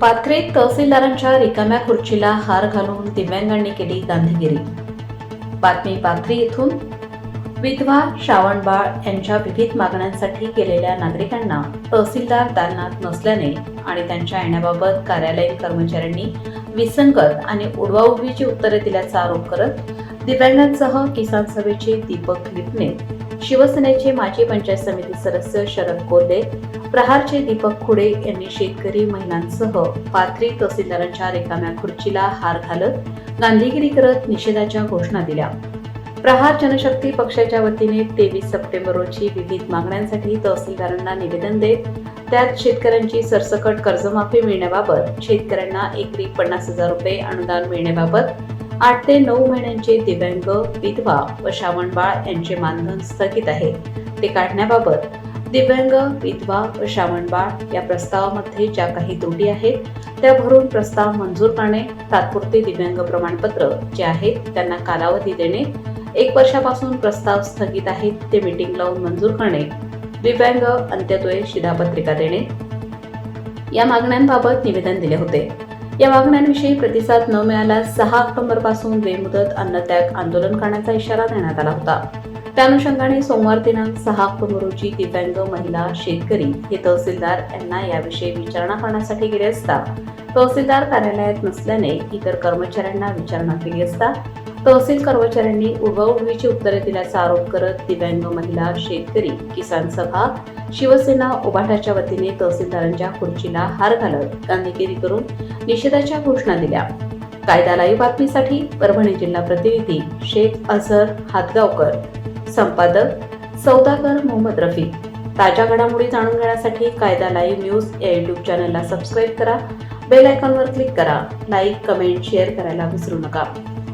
पाथरीत तहसीलदारांच्या रिकाम्या खुर्चीला हार घालून दिव्यांगांनी केली गांधीगिरी. बातमी पाथरी येथून विधवा श्रावणबाळ यांच्या विविध मागण्यांसाठी गेलेल्या नागरिकांना तहसीलदार दालनात नसल्याने आणि त्यांच्या येण्याबाबत कार्यालयीन कर्मचाऱ्यांनी विसंगत आणि उडवाउडवीची उत्तरे दिल्याचा आरोप करत दिव्यांगांसह किसान सभेचे दीपक लिपणे शिवसेनेचे माजी पंचायत समिती सदस्य शरद कोल्हे प्रहारचे दीपक खुडे यांनी शेतकरी महिलांसह पाथरी तहसीलदारांच्या रिकाम्या खुर्चीला हार घालत गांधीगिरी करत निषेधाच्या घोषणा दिल्या. प्रहार जनशक्ती पक्षाच्या वतीने तेवीस सप्टेंबर रोजी विविध मागण्यांसाठी तहसीलदारांना निवेदन देत त्यात शेतकऱ्यांची सरसकट कर्जमाफी मिळण्याबाबत शेतकऱ्यांना एकरी पन्नास हजार रुपये अनुदान मिळण्याबाबत आठ ते नऊ महिन्यांचे दिव्यांग विधवा व श्रावणबाळ यांचे मानधन स्थगित आहे. ते काढण्याबाबत दिव्यांग विधवा व श्रावणबाळ या प्रस्तावामध्ये ज्या काही त्रुटी आहेत त्या भरून प्रस्ताव मंजूर करणे तात्पुरते दिव्यांग प्रमाणपत्र जे आहेत त्यांना कालावधी देणे एक वर्षापासून प्रस्ताव स्थगित आहेत ते मीटिंग लावून मंजूर करणे दिव्यांग अंत्यत्वय शिधापत्रिका देणे. या मागण्यांबाबत निवेदन दिले होते. या मागण्यांविषयी प्रतिसाद न मिळाल्यास सहा ऑक्टोबरपासून बेमुदत अन्नत्याग आंदोलन करण्याचा इशारा देण्यात आला होता. त्या अनुषंगाने सोमवार दिनांक सहा ऑक्टोबर रोजी दिव्यांग महिला शेतकरी हे तहसीलदार यांना याविषयी विचारणा करण्यासाठी गेले असता तहसीलदार कार्यालयात नसल्याने इतर कर्मचाऱ्यांना विचारणा केली असता तहसील कर्मचाऱ्यांनी उडवाउडवीची उत्तरे दिल्याचा आरोप करत दिव्यांग महिला शेतकरी किसान सभा शिवसेना उभाटाच्या वतीने तहसीलदारांच्या खुर्चीला हार घालत गांधीगिरी करून निषेधाच्या घोषणा दिल्या. कायदा लाईव्ह बातमीसाठी परभणी जिल्हा प्रतिनिधी शेख अझहर हातगावकर. संपादक सौदागर मोहम्मद रफी ताज्या घडामोडी जाणून घेण्यासाठी कायदा लाईव्ह न्यूज या युट्यूब चॅनलला सबस्क्राईब करा. बेल आयकॉनवर क्लिक करा. लाईक कमेंट शेअर करायला विसरू नका.